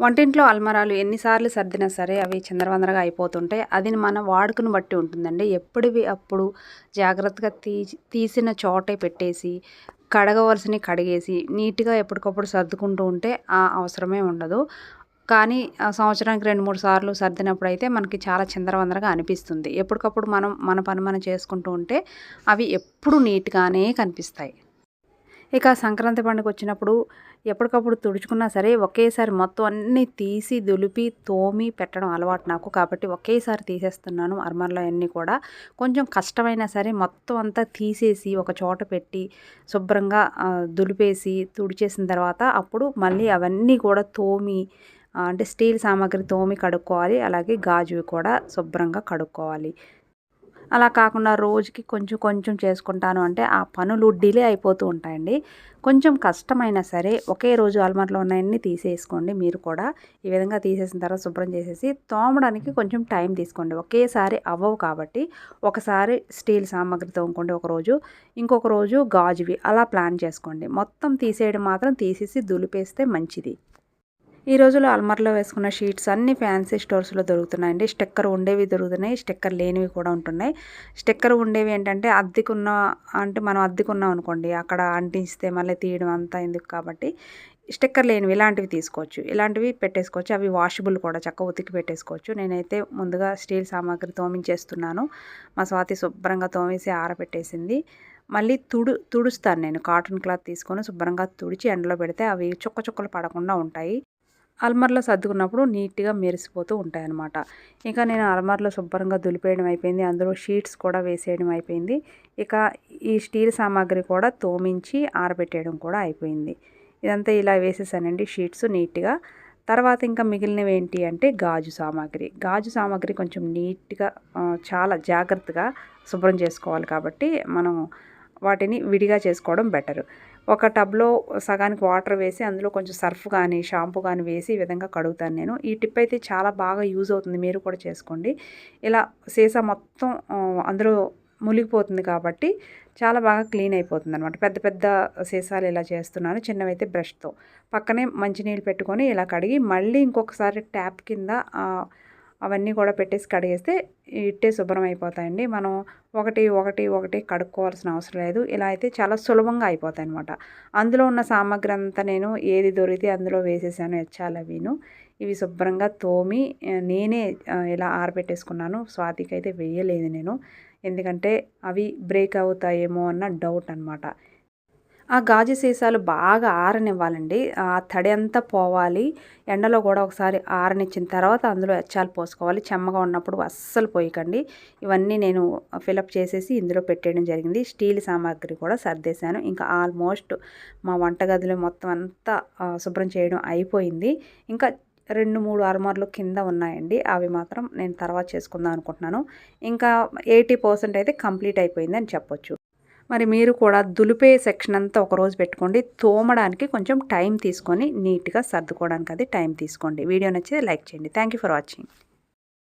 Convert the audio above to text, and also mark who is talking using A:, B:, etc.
A: వంటింట్లో అల్మరాలు ఎన్నిసార్లు సర్దినా సరే అవి చిందరవందరగా అయిపోతుంటాయి అది మన వాడుకను బట్టి ఉంటుందండి. ఎప్పుడువి అప్పుడు జాగ్రత్తగా తీ తీసిన చోటే పెట్టేసి కడగవలసినవి కడిగేసి నీట్గా ఎప్పటికప్పుడు సర్దుకుంటూ ఉంటే ఆ అవసరమే ఉండదు. కానీ సంవత్సరానికి రెండు మూడు సార్లు సర్దినప్పుడు అయితే మనకి చాలా చిందరవందరగా అనిపిస్తుంది. ఎప్పటికప్పుడు మనం మన పని మనం చేసుకుంటూ ఉంటే అవి ఎప్పుడు నీట్గానే కనిపిస్తాయి. ఇక సంక్రాంతి పండుగ వచ్చినప్పుడు ఎప్పటికప్పుడు తుడుచుకున్నా సరే ఒకేసారి మొత్తం అన్నీ తీసి దులిపి తోమి పెట్టడం అలవాటు నాకు. కాబట్టి ఒకేసారి తీసేస్తున్నాను అర్మర్లో అన్నీ కూడా. కొంచెం కష్టమైనా సరే మొత్తం అంతా తీసేసి ఒక చోట పెట్టి శుభ్రంగా దులిపేసి తుడిచేసిన తర్వాత అప్పుడు మళ్ళీ అవన్నీ కూడా తోమి అంటే స్టీల్ సామాగ్రి తోమి కడుక్కోవాలి. అలాగే గాజువి కూడా శుభ్రంగా కడుక్కోవాలి. అలా కాకుండా రోజుకి కొంచెం కొంచెం చేసుకుంటాను. అంటే ఆ పనులు డిలే అయిపోతూ ఉంటాయండి. కొంచెం కష్టమైనా సరే ఒకే రోజు అల్మార్లో ఉన్నాయన్నీ తీసేసుకోండి. మీరు కూడా ఈ విధంగా తీసేసిన తర్వాత శుభ్రం చేసేసి తోమడానికి కొంచెం టైం తీసుకోండి. ఒకేసారి అవ్వవు కాబట్టి ఒకసారి స్టీల్ సామాగ్రి తోముకోండి ఒకరోజు ఇంకొక రోజు గాజువి అలా ప్లాన్ చేసుకోండి. మొత్తం తీసేయడం మాత్రం తీసేసి దులిపేస్తే మంచిది. ఈ రోజుల్లో అల్మర్లో వేసుకున్న షీట్స్ అన్ని ఫ్యాన్సీ స్టోర్స్లో దొరుకుతున్నాయండి. స్టెక్కర్ ఉండేవి దొరుకుతున్నాయి స్టెక్కర్ లేనివి కూడా ఉంటున్నాయి. స్టెక్కర్ ఉండేవి ఏంటంటే అద్దెకున్న అంటే మనం అద్దెకున్నాం అనుకోండి అక్కడ అంటిస్తే మళ్ళీ తీయడం అంతా ఎందుకు కాబట్టి స్టిక్కర్ లేనివి ఇలాంటివి తీసుకోవచ్చు. ఇలాంటివి పెట్టేసుకోవచ్చు. అవి వాషబుల్ కూడా చక్క ఉతికి పెట్టేసుకోవచ్చు. నేనైతే ముందుగా స్టీల్ సామాగ్రి తోమించేస్తున్నాను. మా స్వాతి శుభ్రంగా తోమేసి ఆరబెట్టేసింది. మళ్ళీ తుడు తుడుస్తాను నేను. కాటన్ క్లాత్ తీసుకొని శుభ్రంగా తుడిచి ఎండలో పెడితే అవి చుక్క చుక్కలు పడకుండా ఉంటాయి. అల్మర్లో సర్దుకున్నప్పుడు నీట్గా మెరిసిపోతూ ఉంటాయన్నమాట. ఇంకా నేను అల్మర్లో శుభ్రంగా దులిపేయడం అయిపోయింది. అందులో షీట్స్ కూడా వేసేయడం అయిపోయింది. ఇక ఈ స్టీల్ సామాగ్రి కూడా తోమించి ఆరబెట్టేయడం కూడా అయిపోయింది. ఇదంతా ఇలా వేసేసానండి షీట్స్ నీట్గా. తర్వాత ఇంకా మిగిలినవి ఏంటి అంటే గాజు సామాగ్రి. గాజు సామాగ్రి కొంచెం నీట్గా చాలా జాగ్రత్తగా శుభ్రం చేసుకోవాలి కాబట్టి మనం వాటిని విడిగా చేసుకోవడం బెటర్. ఒక టబ్లో సగానికి వాటర్ వేసి అందులో కొంచెం సర్ఫ్ కానీ షాంపూ కానీ వేసి ఈ విధంగా కడుగుతాను నేను. ఈ టిప్ అయితే చాలా బాగా యూజ్ అవుతుంది మీరు కూడా చేసుకోండి. ఇలా సీసా మొత్తం అందులో మునిగిపోతుంది కాబట్టి చాలా బాగా క్లీన్ అయిపోతుంది అనమాట పెద్ద పెద్ద సీసాలు ఇలా చేస్తున్నాను చిన్నవైతే బ్రష్తో. పక్కనే మంచినీళ్ళు పెట్టుకొని ఇలా కడిగి మళ్ళీ ఇంకొకసారి ట్యాప్ కింద అవన్నీ కూడా పెట్టేసి కడిగేస్తే ఇట్టే శుభ్రం అయిపోతాయండి. మనం ఒకటి ఒకటి ఒకటి కడుక్కోవాల్సిన అవసరం లేదు. ఇలా అయితే చాలా సులభంగా అయిపోతాయి అనమాట అందులో ఉన్న సామాగ్రి అంతా నేను ఏది దొరికితే అందులో వేసేసాను ఎచ్చాలి అవిను. ఇవి శుభ్రంగా తోమి నేనే ఇలా ఆరబెట్టేసుకున్నాను. స్వాతికి అయితే వేయలేదు నేను. ఎందుకంటే అవి బ్రేక్ అవుతాయేమో అన్న డౌట్ అనమాట ఆ గాజు సీసాలు బాగా ఆరనివ్వాలండి. ఆ తడి అంతా పోవాలి. ఎండలో కూడా ఒకసారి ఆరనిచ్చిన తర్వాత అందులో ఎచ్చాలు పోసుకోవాలి. చెమ్మగా ఉన్నప్పుడు అస్సలు పోయకండి. ఇవన్నీ నేను ఫిలప్ చేసేసి ఇందులో పెట్టేయడం జరిగింది. స్టీల్ సామాగ్రి కూడా సర్దేశాను. ఇంకా ఆల్మోస్ట్ మా వంటగదిలో మొత్తం అంతా శుభ్రం చేయడం అయిపోయింది. ఇంకా రెండు మూడు అర్మార్లు కింద ఉన్నాయండి. అవి మాత్రం నేను తర్వాత చేసుకుందాం అనుకుంటున్నాను. ఇంకా ఎయిటీ పర్సెంట్ అయితే కంప్లీట్ అయిపోయింది అని చెప్పొచ్చు. మరి మీరు కూడా దులిపే సెక్షన్ అంతా ఒకరోజు పెట్టుకోండి. తోమడానికి కొంచెం టైం తీసుకొని నీట్గా సర్దుకోవడానికి అది టైం తీసుకోండి. వీడియో నచ్చితే లైక్ చేయండి. Thank for watching